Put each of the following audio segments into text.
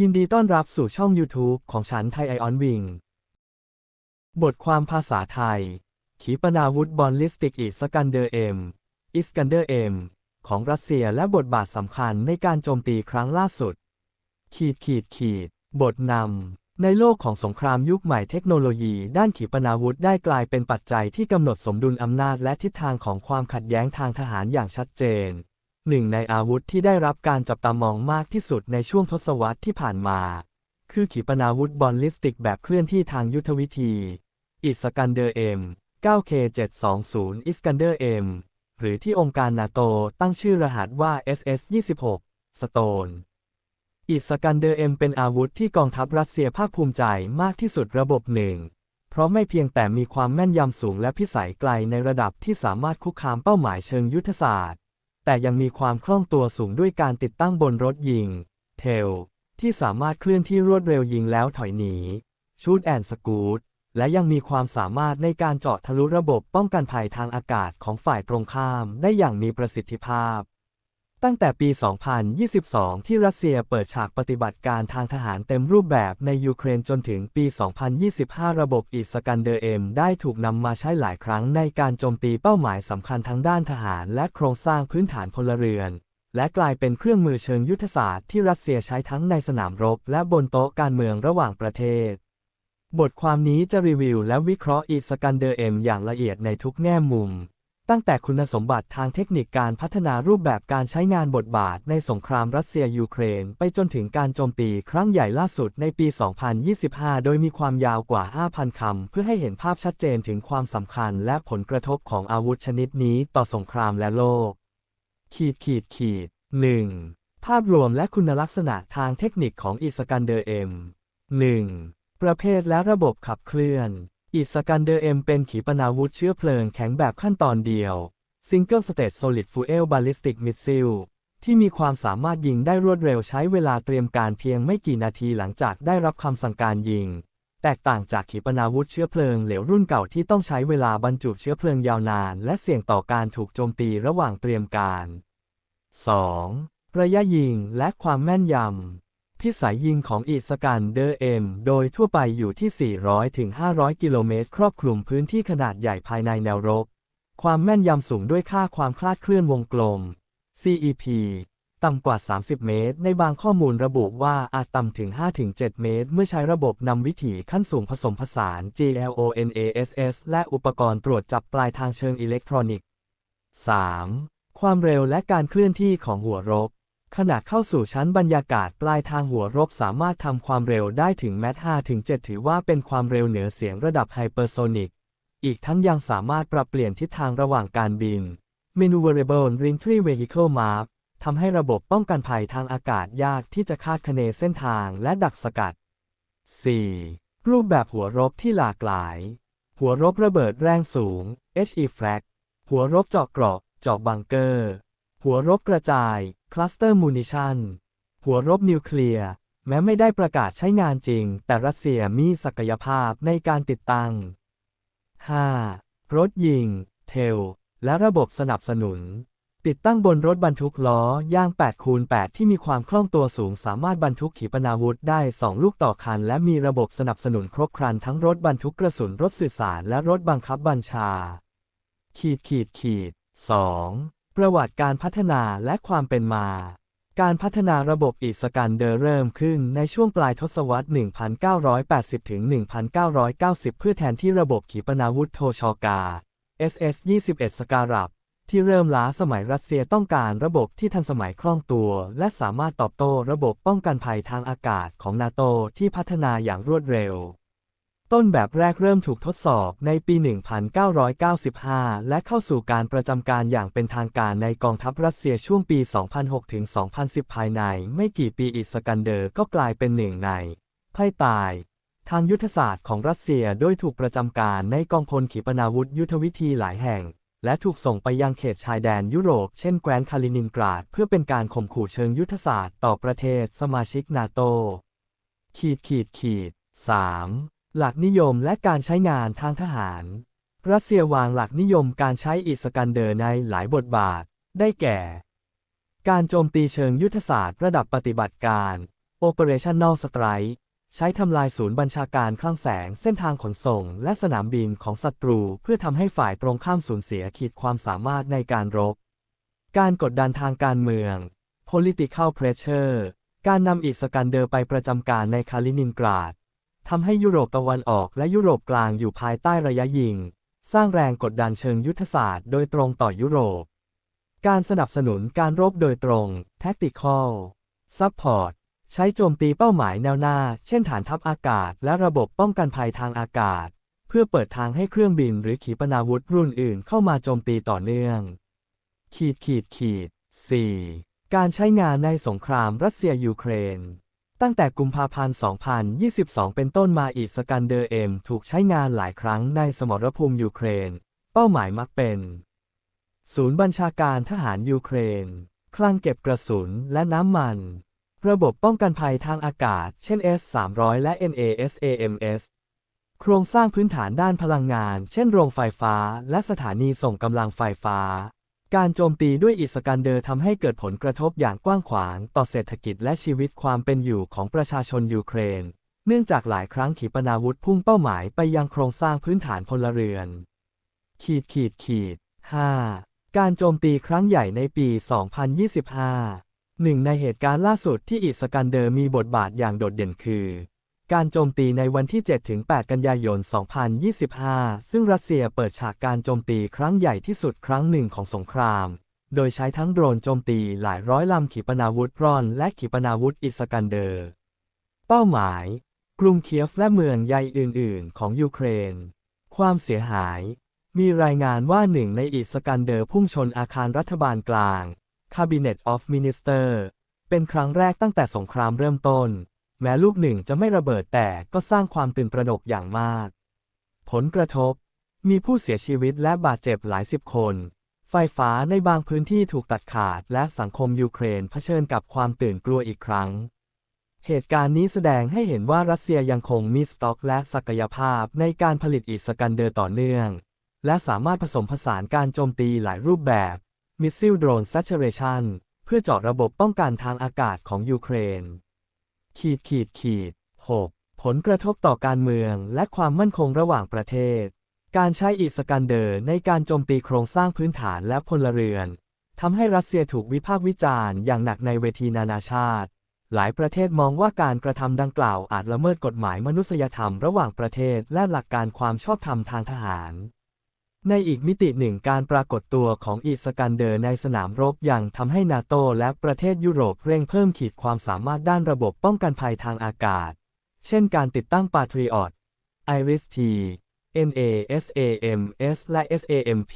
ยินดีต้อนรับสู่ช่อง YouTube ของฉันไทยไอออนวิง บทความภาษาไทย ขีปนาวุธบอลลิสติกอิสกันเดอร์เอ็มอิสกันเดอร์เอ็มของรัสเซียและบทบาทสำคัญในการโจมตีครั้งล่าสุด ขีดขีดขีด บทนำในโลกของสงครามยุคใหม่เทคโนโลยีด้านขีปนาวุธได้กลายเป็นปัจจัยที่กำหนดสมดุลอำนาจและทิศทางของความขัดแย้งทางทหารอย่างชัดเจน หนึ่งในอาวุธที่ได้รับการจับตามองมากที่สุดในช่วงทศวรรษที่ผ่านมา คือขีปนาวุธบอลลิสติกแบบเคลื่อนที่ทางยุทธวิธี อิสกันเดอร์เอ็ม 9K720 อิสกันเดอร์เอ็ม หรือที่องค์การนาโตตั้งชื่อรหัสว่า SS-26 สโตนอิสกันเดอร์เอ็มเป็นอาวุธที่กองทัพรัสเซียภาคภูมิใจมากที่สุดระบบหนึ่ง เพราะไม่เพียงแต่มีความแม่นยำสูงและพิสัยไกลในระดับที่สามารถคุกคามเป้าหมายเชิงยุทธศาสตร์ แต่ยังมีความคล่องตัวสูงด้วยการติดตั้งบนรถยิง เทล ที่สามารถเคลื่อนที่รวดเร็วยิงแล้วถอยหนี ชูดแอนสกูตและยังมีความสามารถในการเจาะทะลุระบบป้องกันภัยทางอากาศของฝ่ายตรงข้ามได้อย่างมีประสิทธิภาพ ตั้งแต่ปี 2022 ที่รัสเซียเปิดฉากปฏิบัติการทางทหารเต็มรูปแบบในยูเครนจนถึงปี 2025 ระบบอิสกันเดอร์เอ็มได้ถูกนำมาใช้หลายครั้งในการโจมตีเป้าหมายสำคัญทั้งด้านทหารและโครงสร้างพื้นฐานพลเรือน และกลายเป็นเครื่องมือเชิงยุทธศาสตร์ที่รัสเซียใช้ทั้งในสนามรบและบนโต๊ะการเมืองระหว่างประเทศ บทความนี้จะรีวิวและวิเคราะห์อิสกันเดอร์เอ็มอย่างละเอียดในทุกแง่มุม ตั้งแต่คุณสมบัติทางเทคนิคการพัฒนารูปแบบการใช้งานบทบาทในสงครามรัสเซียยูเครน ไปจนถึงการโจมตีครั้งใหญ่ล่าสุดในปี 2025 โดยมีความยาวกว่า 5,000 คำ เพื่อให้เห็นภาพชัดเจนถึงความสำคัญและผลกระทบของอาวุธชนิดนี้ต่อสงครามและโลก ขีดขีดขีด 1. ภาพรวมและคุณลักษณะทางเทคนิคของอิสกันเดอร์เอ็ม 1. ประเภทและระบบขับเคลื่อน อิสกันเดอร์เอ็มเป็นขีปนาวุธเชื้อเพลิงแข็งแบบขั้นตอนเดียว Single Stage Solid Fuel Ballistic Missile ที่มีความสามารถยิงได้รวดเร็วใช้เวลาเตรียมการเพียงไม่กี่นาทีหลังจากได้รับคำสั่งการยิง แตกต่างจากขีปนาวุธเชื้อเพลิงเหลวรุ่นเก่าที่ต้องใช้เวลาบรรจุเชื้อเพลิงยาวนาน และเสี่ยงต่อการถูกโจมตีระหว่างเตรียมการ 2. ระยะยิงและความแม่นยำ พิสัยยิงของอีสกันเดอร์เอ็มโดยทั่วไปอยู่ที่ 400ถึง500 กิโลเมตร ครอบคลุมพื้นที่ขนาดใหญ่ภายในแนวรบ ความแม่นยำสูงด้วยค่าความคลาดเคลื่อนวงกลม CEP ต่ำกว่า 30 เมตร ในบางข้อมูลระบุว่าอาจต่ำถึง 5-7 เมตร เมื่อใช้ระบบนำวิถีขั้นสูงผสมผสาน GLONASS และอุปกรณ์ตรวจจับปลายทางเชิงอิเล็กทรอนิกส์ 3. ความเร็วและการเคลื่อนที่ของหัวรบ ขณะเข้าสู่ชั้นบรรยากาศปลายทางหัวรบสามารถทำความเร็วได้ถึงแมท5ถึง7ถือว่าเป็นความเร็วเหนือเสียงระดับไฮเปอร์โซนิก อีกทั้งยังสามารถปรับเปลี่ยนทิศทางระหว่างการบิน Maneuverable Reentry Vehicle Map ทำให้ระบบป้องกันภัยทางอากาศยากที่จะคาดคะเนเส้นทางและดักสกัด 4. รูปแบบหัวรบที่หลากหลาย หัวรบระเบิดแรงสูง HE Frag หัวรบเจาะเกราะ เจาะบังเกอร์ หัวรบกระจาย คลัสเตอร์มูนิชันหัวรบนิวเคลียร์แม้ไม่ได้ประกาศใช้งานจริง แต่รัสเซียมีศักยภาพในการติดตั้ง 5. รถยิง เทล และระบบสนับสนุน ติดตั้งบนรถบรรทุกล้อยาง 8 คูณ 8 ที่มีความคล่องตัวสูงสามารถบรรทุกขีปนาวุธได้ 2 ลูกต่อคัน และมีระบบสนับสนุนครบครันทั้งรถบรรทุกกระสุนรถสื่อสารและรถบังคับบัญชา ขีดขีดขีด 2. ประวัติการพัฒนาและความเป็นมา การพัฒนาระบบอิสกันเดอร์เริ่มขึ้นในช่วงปลายทศวรรษ 1980 ถึง 1990 เพื่อแทนที่ระบบขีปนาวุธโทชอกา SS-21 สการัปที่เริ่มล้าสมัยรัสเซียต้องการระบบที่ทันสมัยคล่องตัว และสามารถตอบโต้ระบบป้องกันภัยทางอากาศของนาโตที่พัฒนาอย่างรวดเร็ว ต้นแบบแรกเริ่มถูกทดสอบในปี 1995 และเข้าสู่การประจำการอย่างเป็นทางการในกองทัพรัสเซียช่วงปี 2006 ถึง 2010 ภายใน ไม่กี่ปีอิสกันเดอร์ก็กลายเป็นหนึ่งในไพ่ตาย ทางยุทธศาสตร์ของรัสเซียโดยถูกประจำการในกองพลขีปนาวุธยุทธวิธีหลายแห่ง และถูกส่งไปยังเขตชายแดนยุโรป เช่นแคว้นคาลินินกราด เพื่อเป็นการข่มขู่เชิงยุทธศาสตร์ต่อประเทศสมาชิกนาโตขีดขีดขีด 3. หลักนิยมและการใช้งานทางทหาร รัสเซียวางหลักนิยมการใช้อิสกันเดอร์ในหลายบทบาท ได้แก่ การโจมตีเชิงยุทธศาสตร์ระดับปฏิบัติการ Operational Strike ใช้ทำลายศูนย์บัญชาการคลั่งแสงเส้นทางขนส่ง และสนามบินของศัตรู เพื่อทำให้ฝ่ายตรงข้ามสูญเสียขีดความสามารถในการรบ การกดดันทางการเมือง political pressure การนำอิสกันเดอร์ไปประจำการในคาลินินกราด ทำให้ยุโรปตะวันออกและยุโรปกลางอยู่ภายใต้ระยะยิง สร้างแรงกดดันเชิงยุทธศาสตร์โดยตรงต่อยุโรป การสนับสนุนการรบโดยตรง tactical support ใช้โจมตีเป้าหมายแนวหน้า เช่นฐานทัพอากาศ และระบบป้องกันภัยทางอากาศ เพื่อเปิดทางให้เครื่องบินหรือขีปนาวุธรุ่นอื่นเข้ามาโจมตีต่อเนื่อง ขีดขีดขีด 4. การใช้งานในสงครามรัสเซียยูเครน ตั้งแต่กุมภาพันธ์ 2022 เป็นต้นมาอีกสกันเดอร์เอ็มถูกใช้งานหลายครั้งในสมรภูมิยูเครน เป้าหมายมักเป็น ศูนย์บัญชาการทหารยูเครน คลังเก็บกระสุนและน้ำมัน ระบบป้องกันภัยทางอากาศ เช่น S-300 และ NASAMS โครงสร้างพื้นฐานด้านพลังงาน เช่นโรงไฟฟ้า และสถานีส่งกำลังไฟฟ้า การโจมตีด้วยอิสกันเดอร์ทำให้เกิดผลกระทบอย่างกว้างขวาง ต่อเศรษฐกิจและชีวิตความเป็นอยู่ของประชาชนยูเครน เนื่องจากหลายครั้งขีปนาวุธพุ่งเป้าหมายไปยังโครงสร้างพื้นฐานพลเรือน ขีดขีดขีด 5. การโจมตีครั้งใหญ่ในปี 2025 หนึ่งในเหตุการณ์ล่าสุดที่อิสกันเดอร์มีบทบาทอย่างโดดเด่นคือ การโจมตีในวันที่ 7-8 กันยายน 2025 ซึ่งรัสเซียเปิดฉากการโจมตีครั้งใหญ่ที่สุดครั้งหนึ่งของสงคราม โดยใช้ทั้งโดรนโจมตีหลายร้อยลำขีปนาวุธร่อน และขีปนาวุธอิสกันเดอร์ เป้าหมาย กรุงเคียฟและเมืองใหญ่อื่น ๆ ของยูเครน ความเสียหาย มีรายงานว่าหนึ่งในอิสกันเดอร์พุ่งชนอาคารรัฐบาลกลาง Cabinet of Minister เป็นครั้งแรกตั้งแต่สงครามเริ่มต้น แม้ลูกหนึ่งจะไม่ระเบิดแต่ก็สร้างความตื่นตระหนกอย่างมาก ผลกระทบ มีผู้เสียชีวิตและบาดเจ็บหลายสิบคน ไฟฟ้าในบางพื้นที่ถูกตัดขาดและสังคมยูเครนเผชิญกับความตื่นกลัวอีกครั้ง เหตุการณ์นี้แสดงให้เห็นว่ารัสเซียยังคงมีสต็อกและศักยภาพในการผลิตอิสกันเดอร์ต่อเนื่อง และสามารถผสมผสานการโจมตีหลายรูปแบบมิสซิลโดรน s a t u r a t i o n เพื่อเจาะระบบป้องกันทางอากาศของยูเครน ขีดขีดขีด 6. ผลกระทบต่อการเมืองและความมั่นคงระหว่างประเทศ การใช้อิสกันเดอร์ในการโจมตีโครงสร้างพื้นฐานและพลเรือนทำให้รัสเซียถูกวิพากษ์วิจารณ์อย่างหนักในเวทีนานาชาติ หลายประเทศมองว่าการกระทำดังกล่าวอาจละเมิดกฎหมายมนุษยธรรมระหว่างประเทศและหลักการความชอบธรรมทางทหาร ในอีกมิติหนึ่งการปรากฏตัวของอิสกันเดอร์ในสนามรบยังทำให้นาโตและประเทศยุโรปเร่งเพิ่มขีดความสามารถด้านระบบป้องกันภัยทางอากาศ เช่นการติดตั้ง Patriot Iris-T NASAMS และ SAMP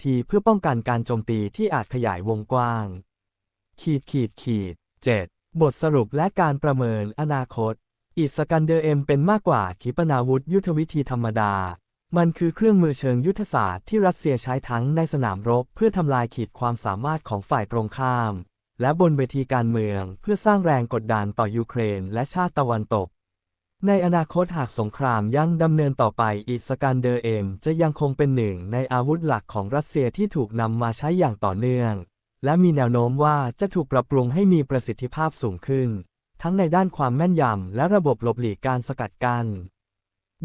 T เพื่อป้องกันการโจมตีที่อาจขยายวงกว้าง ขีดขีดขีด 7. บทสรุปและการประเมินอนาคต อิสกันเดอร์เอ็มเป็นมากกว่าขีปนาวุธยุทธวิธีธรรมดา มันคือเครื่องมือเชิงยุทธศาสตร์ที่รัสเซียใช้ทั้งในสนามรบเพื่อทำลายขีดความสามารถของฝ่ายตรงข้าม และบนเวทีการเมืองเพื่อสร้างแรงกดดันต่อยูเครนและชาติตะวันตก ในอนาคตหากสงครามยังดำเนินต่อไปอิสกันเดอร์เอ็มจะยังคงเป็นหนึ่งในอาวุธหลักของรัสเซียที่ถูกนำมาใช้อย่างต่อเนื่อง และมีแนวโน้มว่าจะถูกปรับปรุงให้มีประสิทธิภาพสูงขึ้น ทั้งในด้านความแม่นยำและระบบหลบหลีกการสกัดกัน้น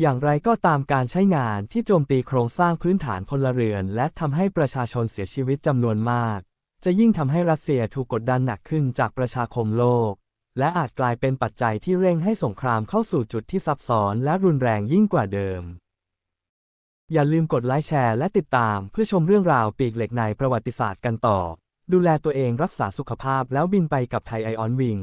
อย่างไรก็ตามการใช้งานที่โจมตีโครงสร้างพื้นฐานพลเรือน และทำให้ประชาชนเสียชีวิตจำนวนมาก จะยิ่งทำให้รัสเซียถูกกดดันหนักขึ้นจากประชาคมโลก และอาจกลายเป็นปัจจัยที่เร่งให้สงครามเข้าสู่จุดที่ซับซ้อนและรุนแรงยิ่งกว่าเดิม อย่าลืมกดไลค์แชร์และติดตามเพื่อชมเรื่องราวปีกเหล็กในประวัติศาสตร์กันต่อ ดูแลตัวเองรักษาสุขภาพแล้วบินไปกับไทยไอออนวิง